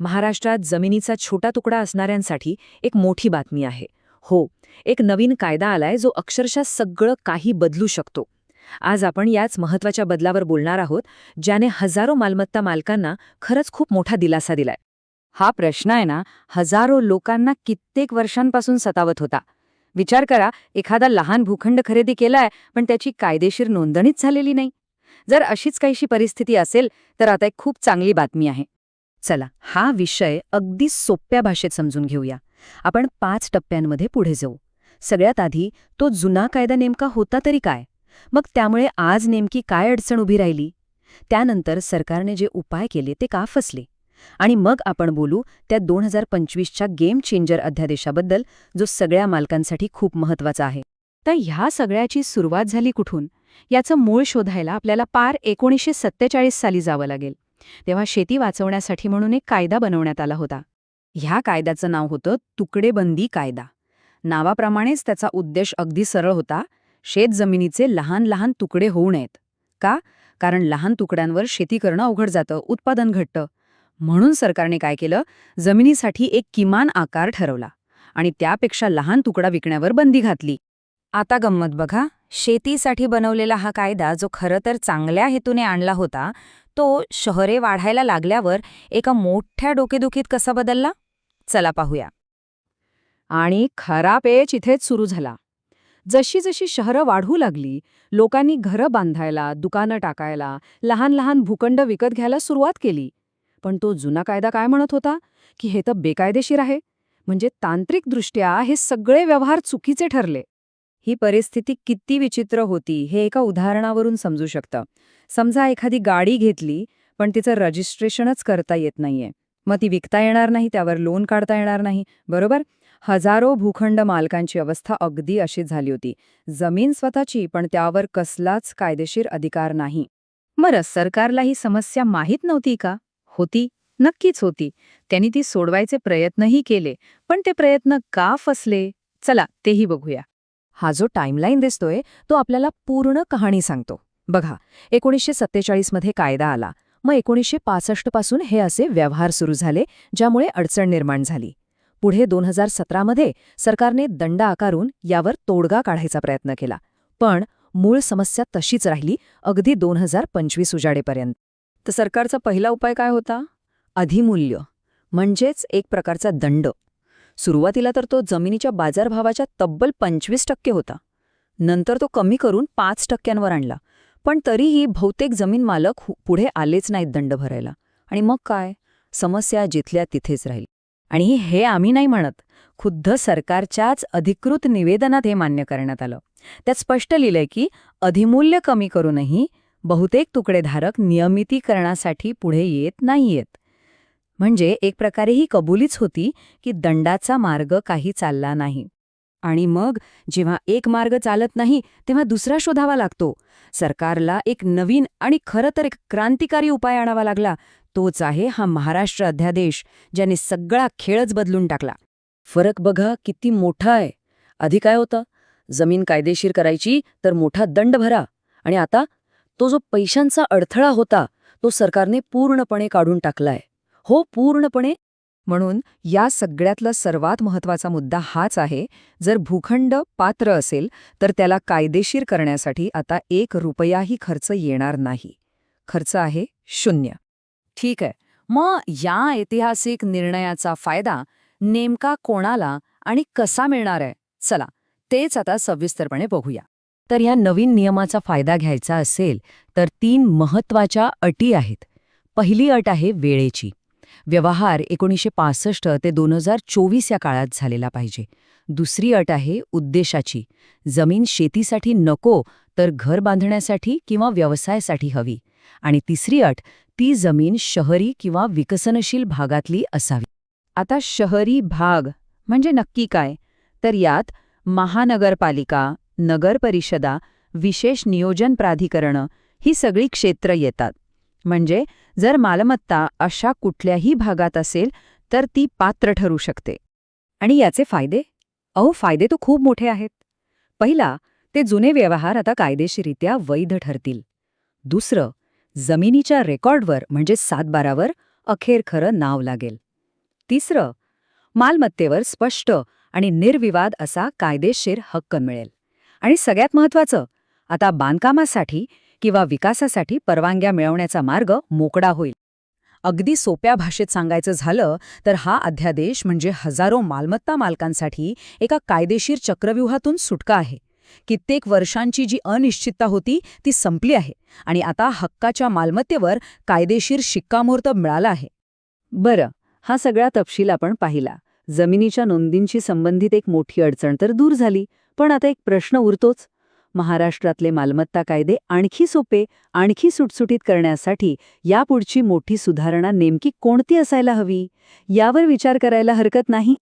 महाराष्ट्रात जमिनीचा छोटा तुकडा असणाऱ्यांसाठी एक मोठी बातमी आहे. हो एक नवीन कायदा आलाय जो अक्षरशः सगळं काही बदलू शकतो. आज आपण याच महत्त्वाच्या बदलावर बोलणार आहोत ज्याने हजारो मालमत्ता मालकांना खरंच खूप मोठा दिलासा दिलाय. हा प्रश्न आहे ना हजारो लोकांना कित्येक वर्षांपासून सतावत होता. विचार करा एखादा लहान भूखंड खरेदी केलाय पण त्याची कायदेशीर नोंदणीच झालेली नाही. जर अशीच काहीशी परिस्थिती असेल तर आता एक खूप चांगली बातमी आहे. चला हा विषय अगदी सोप्या भाषेत समजून घेऊया. आपण पाच टप्प्यांमध्ये पुढे जाऊ. सगळ्यात आधी तो जुना कायदा नेमका होता तरी काय? मग त्यामुळे आज नेमकी काय अडचण उभी राहिली? त्यानंतर सरकारने जे उपाय केले ते का फसले? आणि मग आपण बोलू त्या दोन हजार पंचवीसच्या गेम चेंजर अध्यादेशाबद्दल जो सगळ्या मालकांसाठी खूप महत्त्वाचा आहे. तर ह्या सगळ्याची सुरुवात झाली कुठून? याचं मूळ शोधायला आपल्याला पार एकोणीसशे सत्तेचाळीस साली जावं लागेल. तेव्हा शेती वाचवण्यासाठी म्हणून एक कायदा बनवण्यात आला होता. ह्या कायद्याचं नाव होतं तुकडेबंदी कायदा. नावाप्रमाणेच त्याचा उद्देश अगदी सरळ होता शेतजमिनीचे लहान लहान तुकडे होऊ नयेत. का? कारण लहान तुकड्यांवर शेती करणं अवघड जातं उत्पादन घटतं. म्हणून सरकारने काय केलं? जमिनीसाठी एक किमान आकार ठरवला आणि त्यापेक्षा लहान तुकडा विकण्यावर बंदी घातली. आता गंमत बघा. शेतीसाठी बनवलेला हा कायदा जो खरं तर चांगल्या हेतूने आणला होता तो शहरे वाढायला लागल्यावर एका मोठ्या डोकेदुखीत कसा बदलला? चला पाहूया. आणि खरा पेच इथेच सुरू झाला. जशी जशी शहरं वाढू लागली लोकांनी घरं बांधायला दुकानं टाकायला लहान लहान भूखंड विकत घ्यायला सुरुवात केली. पण तो जुना कायदा काय म्हणत होता? की हे तर बेकायदेशीर आहे. म्हणजे तांत्रिकदृष्ट्या हे सगळे व्यवहार चुकीचे ठरले. ही परिस्थिती किती विचित्र होती हे एका उदाहरणावरून समजू शकतं. समजा एखादी गाडी घेतली पण तिचं रजिस्ट्रेशनच करता येत नाहीये. मग ती विकता येणार नाही त्यावर लोन काढता येणार नाही बरोबर? हजारो भूखंड मालकांची अवस्था अगदी अशीच झाली होती. जमीन स्वतःची पण त्यावर कसलाच कायदेशीर अधिकार नाही. बरं सरकारला ही समस्या माहीत नव्हती का? होती नक्कीच होती. त्यांनी ती सोडवायचे प्रयत्नही केले. पण ते प्रयत्न का फसले? चला तेही बघूया. हा जो टाईमलाईन दिसतोय तो आपल्याला पूर्ण कहाणी सांगतो. बघा एकोणीसशे सत्तेचाळीसमध्ये कायदा आला. मग एकोणीसशे पासष्टपासून हे असे व्यवहार सुरू झाले ज्यामुळे अडचण निर्माण झाली. पुढे दोन हजार सतरामध्ये सरकारने दंड आकारून यावर तोडगा काढायचा प्रयत्न केला. पण मूळ समस्या तशीच राहिली अगदी दोन हजार पंचवीस उजाडेपर्यंत. तर सरकारचा पहिला उपाय काय होता? अधिमूल्य म्हणजेच एक प्रकारचा दंड. सुरुवातीला तर तो जमिनीच्या बाजारभावाच्या तब्बल पंचवीस टक्के होता. नंतर तो कमी करून पाच टक्क्यांवर आणला. पण तरीही बहुतेक जमीन मालक पुढे आलेच नाहीत दंड भरायला. आणि मग काय? समस्या जिथल्या तिथेच राहील. आणि हे आम्ही नाही म्हणत. खुद्द सरकारच्याच अधिकृत निवेदनात हे मान्य करण्यात आलं. त्यात स्पष्ट लिहिलंय की अधिमूल्य कमी करूनही बहुतेक तुकडेधारक नियमितीकरणासाठी पुढे येत नाहीयेत. म्हणजे एक प्रकारे ही कबुलीच होती की दंडाचा मार्ग काही चालला नाही. आणि मग जेव्हा एक मार्ग चालत नाही तेव्हा दुसरा शोधावा लागतो. सरकारला एक नवीन आणि खरं तर एक क्रांतिकारी उपाय आणावा लागला. तोच आहे हा महाराष्ट्र अध्यादेश ज्याने सगळा खेळच बदलून टाकला. फरक बघा किती मोठा आहे. आधी काय होतं? जमीन कायदेशीर करायची तर मोठा दंड भरा. आणि आता तो जो पैशांचा अडथळा होता तो सरकारने पूर्णपणे काढून टाकलाय. हो पूर्णपणे? म्हणून या सगळ्यातला सर्वात महत्त्वाचा मुद्दा हाच आहे जर भूखंड पात्र असेल तर त्याला कायदेशीर करण्यासाठी आता एक रुपयाही खर्च येणार नाही. खर्च आहे शून्य. ठीक आहे. मग या ऐतिहासिक निर्णयाचा फायदा नेमका कोणाला आणि कसा मिळणार आहे? चला तेच आता सविस्तरपणे बघूया. तर या नवीन नियमाचा फायदा घ्यायचा असेल तर तीन महत्त्वाच्या अटी आहेत. पहिली अट आहे वेळेची. व्यवहार एकोणीसशे पासष्ट ते दोन हजार चोवीस या काळात झालेला पाहिजे. दुसरी अट आहे उद्देशाची. जमीन शेतीसाठी नको तर घर बांधण्यासाठी किंवा व्यवसायासाठी हवी. आणि तिसरी अट ती जमीन शहरी किंवा विकसनशील भागातली असावी. आता शहरी भाग म्हणजे नक्की काय? तर यात महानगरपालिका नगरपरिषदा विशेष नियोजन प्राधिकरणं ही सगळी क्षेत्र येतात. म्हणजे जर मालमत्ता अशा कुठल्याही भागात असेल तर ती पात्र ठरू शकते. आणि याचे फायदे? अहो फायदे तो खूप मोठे आहेत. पहिला ते जुने व्यवहार आता कायदेशीरित्या वैध ठरतील. दुसरं जमिनीच्या रेकॉर्डवर म्हणजे सातबारावर अखेर खरं नाव लागेल. तिसरं मालमत्तेवर स्पष्ट आणि निर्विवाद असा कायदेशीर हक्क मिळेल. आणि सगळ्यात महत्वाचं आता बांधकामासाठी किंवा विकासासाठी परवानग्या मिळवण्याचा मार्ग मोकळा होईल. अगदी सोप्या भाषेत सांगायचं झालं तर हा अध्यादेश म्हणजे हजारो मालमत्ता मालकांसाठी एका कायदेशीर चक्रव्यूहातून सुटका आहे. कित्येक वर्षांची जी अनिश्चितता होती ती संपली आहे आणि आता हक्काच्या मालमत्तेवर कायदेशीर शिक्कामोर्तब मिळाला आहे. बरं हा सगळा तपशील आपण पाहिला. जमिनीच्या नोंदींशी संबंधित एक मोठी अडचण तर दूर झाली पण आता एक प्रश्न उरतोच. महाराष्ट्रातले मालमत्ता कायदे आणखी सोपे आणखी सुटसुटीत करण्यासाठी यापुढची मोठी सुधारणा नेमकी कोणती असायला हवी? यावर विचार करायला हरकत नाही?